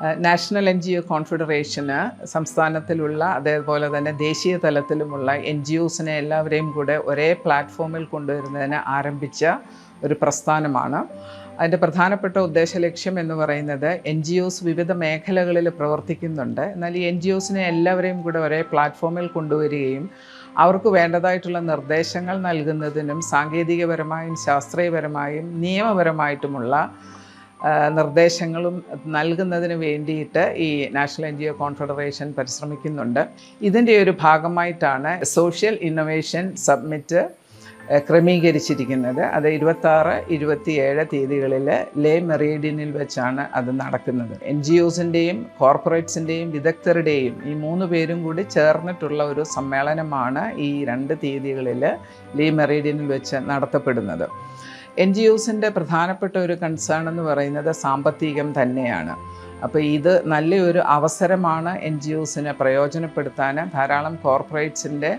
National N G O കോൺഫെഡറേഷന് സംസ്ഥാനത്തിലുള്ള അതേപോലെ തന്നെ ദേശീയ തലത്തിലുമുള്ള എൻ ജി ഒസിനെ എല്ലാവരെയും കൂടെ ഒരേ പ്ലാറ്റ്ഫോമിൽ കൊണ്ടുവരുന്നതിന് ആരംഭിച്ച ഒരു പ്രസ്ഥാനമാണ്. അതിന്റെ പ്രധാനപ്പെട്ട ഉദ്ദേശ ലക്ഷ്യം എന്ന് പറയുന്നത് എൻ ജി ഒസ് വിവിധ മേഖലകളിൽ പ്രവർത്തിക്കുന്നുണ്ട്. എന്നാൽ ഈ എൻ ജി ഒസിനെ എല്ലാവരെയും കൂടെ ഒരേ പ്ലാറ്റ്ഫോമിൽ കൊണ്ടുവരികയും അവർക്ക് വേണ്ടതായിട്ടുള്ള നിർദ്ദേശങ്ങൾ നൽകുന്നതിനും സാങ്കേതികപരമായും ശാസ്ത്രീയപരമായും നിയമപരമായിട്ടുമുള്ള നിർദ്ദേശങ്ങളും നൽകുന്നതിന് വേണ്ടിയിട്ട് ഈ national N G O confederation പരിശ്രമിക്കുന്നുണ്ട്. ഇതിന്റെ ഒരു ഭാഗമായിട്ടാണ് സോഷ്യൽ ഇന്നൊവേഷൻ സബ്മിറ്റ് ക്രമീകരിച്ചിരിക്കുന്നത്. അത് ഇരുപത്താറ് ഇരുപത്തിയേഴ് തീയതികളിൽ ലേ മെറിയഡിനിൽ വെച്ചാണ് അത് നടക്കുന്നത്. എൻ ജി ഒസിന്റെയും കോർപ്പറേറ്റ്സിന്റെയും വിദഗ്ധരുടെയും ഈ മൂന്ന് പേരും കൂടി ചേർന്നിട്ടുള്ള ഒരു സമ്മേളനമാണ് ഈ രണ്ട് തീയതികളിൽ ലേ മെറിയഡിനിൽ വെച്ച് നടത്തപ്പെടുന്നത്. എൻ ജി ഒസിന്റെ പ്രധാനപ്പെട്ട ഒരു കൺസേൺ എന്ന് പറയുന്നത് സാമ്പത്തികം തന്നെയാണ്. അപ്പോൾ ഇത് നല്ലൊരു അവസരമാണ് എൻ ജി ഒസിനെ പ്രയോജനപ്പെടുത്താൻ ധാരാളം കോർപ്പറേറ്റ്സിന്റെ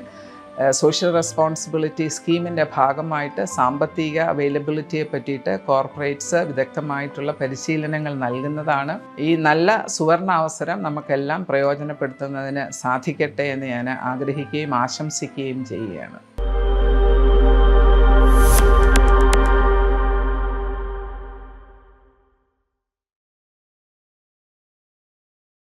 സോഷ്യൽ റെസ്പോൺസിബിലിറ്റി സ്കീമിന്റെ ഭാഗമായിട്ട് സാമ്പത്തിക അവൈലബിലിറ്റിയെ പറ്റിയിട്ട് കോർപ്പറേറ്റ്സ് വിദഗ്ധമായിട്ടുള്ള പരിശീലനങ്ങൾ നൽകുന്നതാണ്. ഈ നല്ല സുവർണ അവസരം നമുക്കെല്ലാം പ്രയോജനപ്പെടുത്തുന്നതിന് സാധിക്കട്ടെ എന്ന് ഞാൻ ആഗ്രഹിക്കുകയും ആശംസിക്കുകയും ചെയ്യുകയാണ്.